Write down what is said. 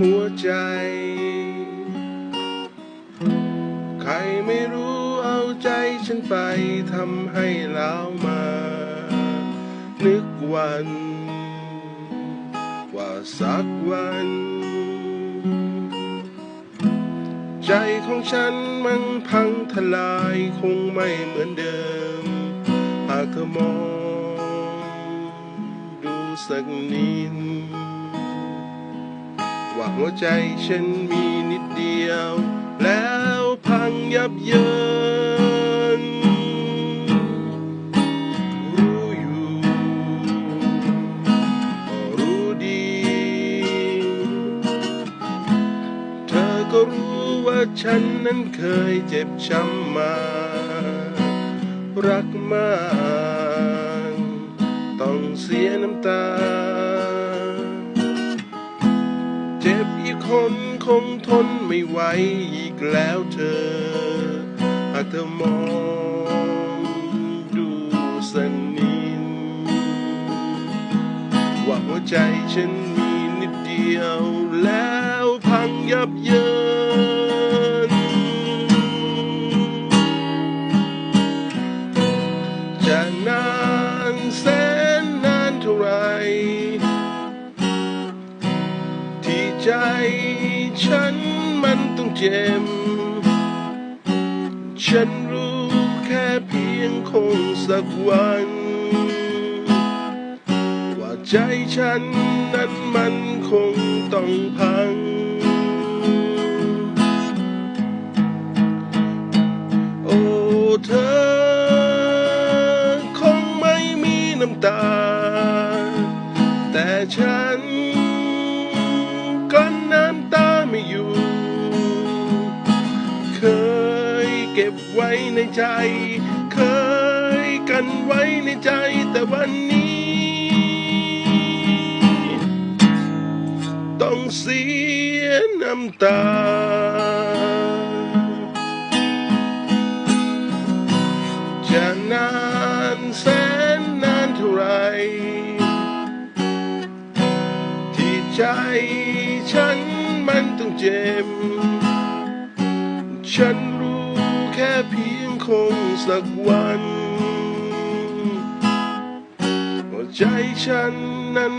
หัวใจ ใครไม่รู้เอาใจฉันไปทำให้เล้าวมา นึกวัน ว่าสักวัน ใจของฉันมันพังทลายคงไม่เหมือนเดิม หากเธอมอง ดูสักนิด ว่าหัวใจฉันมีนิดเดียว แล้วพังยับเยิน รู้อยู่รู้ดี เธอก็รู้ว่าฉันนั้นเคยเจ็บช้ำมา รักมาก ต้องเสียน้ำตา คงทนไม่ไหวอีกแล้วเธอ หากเธอมองดูสักนิดว่าหัวใจฉันมีนิดเดียวแล้วพังยับเยิน จะนานแสนนานเท่าไรที่ใจ ฉันมันต้องเจ็บ ฉันรู้แค่เพียงคงสักวัน ว่าใจฉันนั้นมันคงต้องพัง โอ้เธอ คงไม่มีน้ำตา แต่ฉัน ก็บไว้ในใจ เคยกันไว้ในใจแต่วันนี้ ต้องเสียน้ำตา จะนานแสนนานเท่าไร ที่ใจฉันมันต้องเจ็บฉัน แค่เพียงคงสักวันหัวใจฉันนั้น